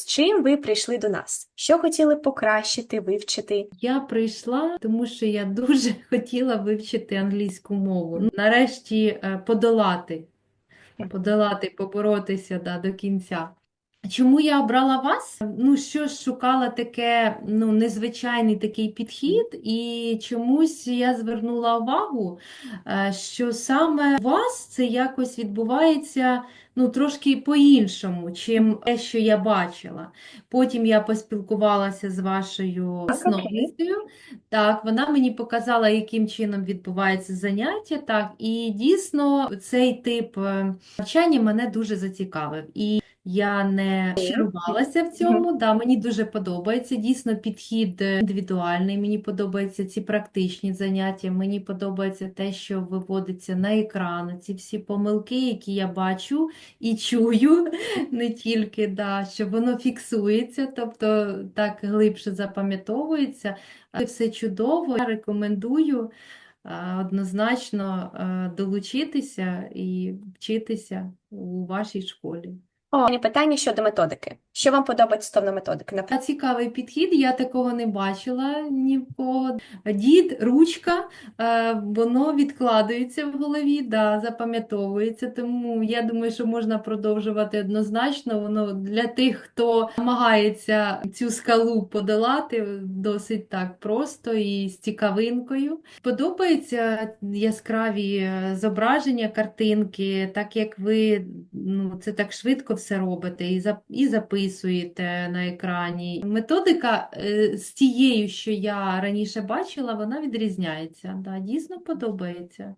З чим ви прийшли до нас? Що хотіли покращити, вивчити? Я прийшла, тому що я дуже хотіла вивчити англійську мову. Нарешті е, подолати, подолати, поборотися да, до кінця. Чому я обрала вас? Ну, що ж шукала таке, ну, незвичайний такий підхід, і чомусь я звернула увагу, е, що саме у вас це якось відбувається ну, трошки по-іншому, чим те, що я бачила. Потім я поспілкувалася з вашою засновницею. Так, вона мені показала, яким чином відбувається заняття. Так, і дійсно цей тип е, навчання мене дуже зацікавив. І я не розчарувалася в цьому. Да, мені дуже подобається. Дійсно, підхід е, індивідуальний. Мені подобаються ці практичні заняття. Мені подобається те, що виводиться на екран, ці всі помилки, які я бачу і чую, не тільки, да, що воно фіксується, тобто так глибше запам'ятовується. Це все чудово. Я рекомендую е, однозначно е, долучитися і вчитися у вашій школі. О, питання щодо методики. Що вам подобається стосовно методики? Наприклад, цікавий підхід, я такого не бачила ні в кого. Дід, ручка, е, воно відкладається в голові, да, запам'ятовується. Тому я думаю, що можна продовжувати однозначно. Воно для тих, хто намагається цю скалу подолати, досить так просто і з цікавинкою. Подобаються яскраві е, зображення, картинки, так як ви ну, це так швидко все робите і, і записуєте на екрані. Методика е, з тією, що я раніше бачила, вона відрізняється. Да, дійсно подобається.